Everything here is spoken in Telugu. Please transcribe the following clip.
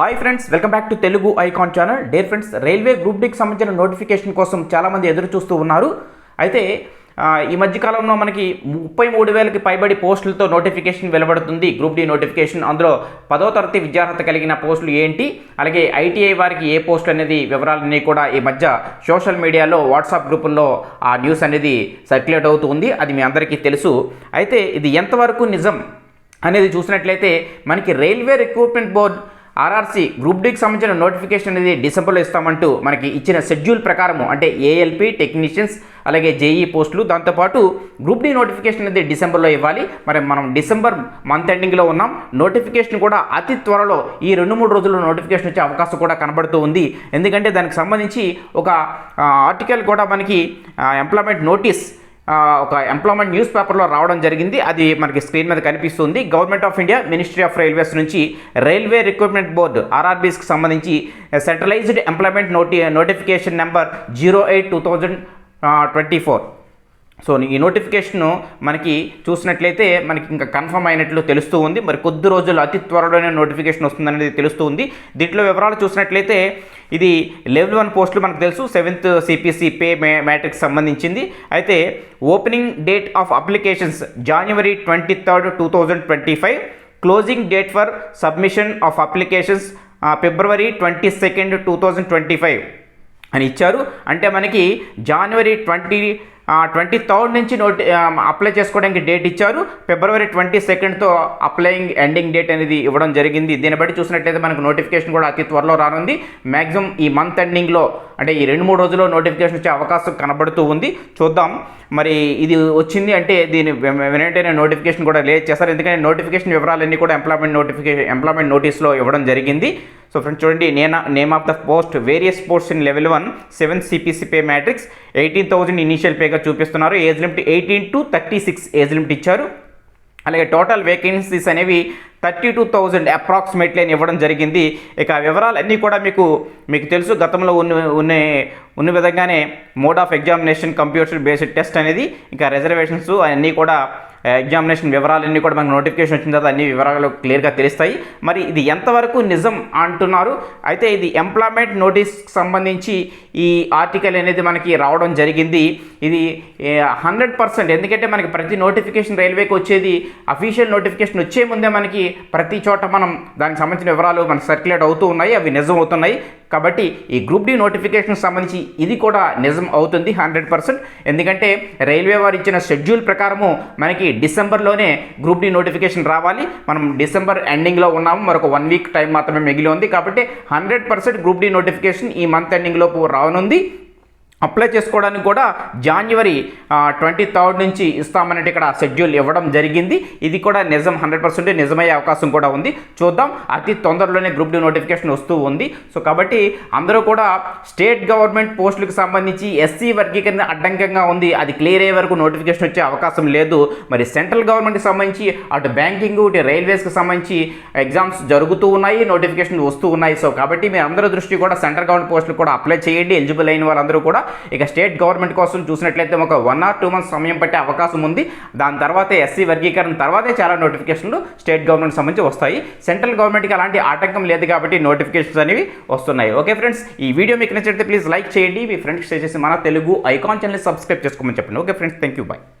Hi friends welcome back to Telugu icon channel dear friends railway group డికి సంబంధించిన నోటిఫికేషన్ కోసం చాలామంది ఎదురు చూస్తూ ఉన్నారు. అయితే ఈ మధ్యకాలంలో మనకి ముప్పై మూడు వేలకి పైబడి పోస్టులతో నోటిఫికేషన్ వెలువడుతుంది. గ్రూప్ డి నోటిఫికేషన్ అందులో పదో తరగతి విద్యార్హత కలిగిన పోస్టులు ఏంటి? అలాగే ఐటీఐ వారికి ఏ పోస్ట్ అనేది వివరాలన్నీ కూడా ఈ మధ్య సోషల్ మీడియాలో వాట్సాప్ గ్రూపుల్లో ఆ న్యూస్ అనేది సర్క్యులేట్ అవుతుంది అది మీ అందరికీ తెలుసు. అయితే ఇది ఎంతవరకు నిజం అనేది చూసినట్లయితే మనకి railway recruitment board RRC group డికి సంబంధించిన నోటిఫికేషన్ అనేది డిసెంబర్లో ఇస్తామంటూ మనకి ఇచ్చిన షెడ్యూల్ ప్రకారము అంటే ఏఎల్పి టెక్నీషియన్స్ అలాగే జేఈ పోస్టులు దాంతోపాటు గ్రూప్ డి నోటిఫికేషన్ అనేది డిసెంబర్లో ఇవ్వాలి. మరి మనం డిసెంబర్ మంత్ ఎండింగ్లో ఉన్నాం. నోటిఫికేషన్ కూడా అతి త్వరలో ఈ రెండు మూడు రోజుల్లో నోటిఫికేషన్ వచ్చే అవకాశం కూడా కనబడుతూ ఉంది. ఎందుకంటే దానికి సంబంధించి ఒక ఆర్టికల్ కూడా మనకి ఎంప్లాయ్మెంట్ నోటీస్ ఒక ఎంప్లాయ్మెంట్ న్యూస్ పేపర్లో రావడం జరిగింది. అది మనకి స్క్రీన్ మీద కనిపిస్తుంది. Government of India ministry of railways నుంచి రైల్వే రిక్రూట్మెంట్ బోర్డు ఆర్ఆర్బీస్కి సంబంధించి సెంట్రలైజ్డ్ ఎంప్లాయ్మెంట్ నోటి notification number zero eight two thousand twenty four so ఈ నోటిఫికేషన్ మనకి చూసినట్లయితే మనకి ఇంకా కన్ఫర్మ్ అయినట్లు తెలుస్తూ ఉంది. మరి కొద్ది రోజులు అతి త్వరలోనే నోటిఫికేషన్ వస్తుందనేది తెలుస్తూ ఉంది. దీంట్లో వివరాలు చూసినట్లయితే ఇది లెవెల్ వన్ పోస్టులు మనకు తెలుసు. సెవెంత్ సిపిసి పే మే మ్యాట్రిక్స్ సంబంధించింది. అయితే opening date of applications January twenty third two thousand twenty five. Closing date for submission of applications February twenty second two thousand twenty five అని ఇచ్చారు. అంటే మనకి జనవరి ట్వంటీ ట్వంటీ థర్డ్ నుంచి నోటి అప్లై చేసుకోవడానికి డేట్ ఇచ్చారు. ఫిబ్రవరి ట్వంటీ సెకండ్తో అప్లయింగ్ ఎండింగ్ డేట్ అనేది ఇవ్వడం జరిగింది. దీన్ని బట్టి చూసినట్లయితే మనకు నోటిఫికేషన్ కూడా అతి త్వరలో రానుంది. మ్యాక్సిమం ఈ మంత్ ఎండింగ్లో అంటే ఈ రెండు మూడు రోజుల్లో నోటిఫికేషన్ వచ్చే అవకాశం కనబడుతూ ఉంది. చూద్దాం. మరి ఇది వచ్చింది అంటే దీని వె- వెంటనే నోటిఫికేషన్ కూడా రిలీజ్ చేస్తారు. ఎందుకంటే నోటిఫికేషన్ వివరాలన్నీ కూడా ఎంప్లాయ్మెంట్ నోటిఫికేషన్ ఎంప్లాయ్మెంట్ నోటీస్లో ఇవ్వడం జరిగింది. సో ఫ్రెండ్స్ చూడండి name name of the post various post in level one seven CPC pay matrix eighteen thousand initial పేగా చూపిస్తున్నారు. Age limit eighteen to thirty six age limit ఇచ్చారు. అలాగే టోటల్ వేకెన్సీస్ అనేవి థర్టీ టూ థౌజండ్ అప్రాక్సిమేట్లీ అని ఇవ్వడం జరిగింది. ఇక వివరాలన్నీ కూడా మీకు మీకు తెలుసు. గతంలో ఉన్న ఉన్న ఉన్న విధంగానే mode of examination computer based test అనేది ఇంకా రిజర్వేషన్స్ అన్నీ కూడా ఎగ్జామినేషన్ వివరాలన్నీ కూడా మనకు నోటిఫికేషన్ వచ్చిన తర్వాత అన్ని వివరాలు క్లియర్గా తెలుస్తాయి. మరి ఇది ఎంతవరకు నిజం అంటున్నారు? అయితే ఇది ఎంప్లాయ్మెంట్ నోటీస్కి సంబంధించి ఈ ఆర్టికల్ అనేది మనకి రావడం జరిగింది. ఇది హండ్రెడ్ పర్సెంట్ ఎందుకంటే మనకి ప్రతి నోటిఫికేషన్ రైల్వేకి వచ్చేది అఫీషియల్ నోటిఫికేషన్ వచ్చే ముందే మనకి ప్రతి చోట మనం దానికి సంబంధించిన వివరాలు మనకు సర్క్యులేట్ అవుతూ ఉన్నాయి అవి నిజం అవుతున్నాయి కాబట్టి ఈ గ్రూప్ డి నోటిఫికేషన్ సంబంధించి ఇది కూడా నిజం అవుతుంది హండ్రెడ్ పర్సెంట్. ఎందుకంటే రైల్వే వారు ఇచ్చిన షెడ్యూల్ ప్రకారము మనకి డిసెంబర్లోనే గ్రూప్ డి నోటిఫికేషన్ రావాలి. మనం డిసెంబర్ ఎండింగ్లో ఉన్నాము. మరొక వన్ వీక్ టైం మాత్రమే మిగిలి ఉంది. కాబట్టి hundred percent group D notification ఈ మంత్ ఎండింగ్ లోపు రానుంది. అప్లై చేసుకోవడానికి కూడా జాన్వరి ట్వంటీ థర్డ్ నుంచి ఇస్తామన్నట్టు ఇక్కడ షెడ్యూల్ ఇవ్వడం జరిగింది. ఇది కూడా నిజం హండ్రెడ్ పర్సెంట్ నిజమయ్యే అవకాశం కూడా ఉంది. చూద్దాం. అతి తొందరలోనే గ్రూప్ డి నోటిఫికేషన్ వస్తూ ఉంది. సో కాబట్టి అందరూ కూడా స్టేట్ గవర్నమెంట్ పోస్టులకు సంబంధించి ఎస్సీ వర్గీకరణ అడ్డంకంగా ఉంది. అది క్లియర్ అయ్యే వరకు నోటిఫికేషన్ వచ్చే అవకాశం లేదు. మరి సెంట్రల్ గవర్నమెంట్కి సంబంధించి అటు బ్యాంకింగ్ ఇటు రైల్వేస్కి సంబంధించి ఎగ్జామ్స్ జరుగుతూ ఉన్నాయి నోటిఫికేషన్ వస్తూ ఉన్నాయి. సో కాబట్టి మీ అందరి దృష్టి కూడా సెంట్రల్ గవర్నమెంట్ పోస్టులు కూడా అప్లై చేయండి. ఎలిజిబుల్ అయిన వాళ్ళందరూ కూడా ఇక స్టేట్ గవర్నమెంట్ కోసం చూసినట్లయితే ఒక వన్ ఆర్ టూ మంత్స్ సమయం పట్టే అవకాశం ఉంది. దాని తర్వాత ఎస్సీ వర్గీకరణ తర్వాతే చాలా నోటిఫికేషన్లు స్టేట్ గవర్నమెంట్ సంబంధించి వస్తాయి. సెంట్రల్ గవర్నమెంట్కి అలాంటి ఆటంకం లేదు కాబట్టి నోటిఫికేషన్స్ అనేవి వస్తున్నాయి. ఓకే ఫ్రెండ్స్ ఈ వీడియో మీకు నచ్చితే ప్లీజ్ లైక్ చేయండి. మీ ఫ్రెండ్స్ షేర్ చేసి మన తెలుగు ఐకాన్ ఛానల్ సబ్స్క్రైబ్ చేసుకోమని చెప్పండి. Okay friends thank you bye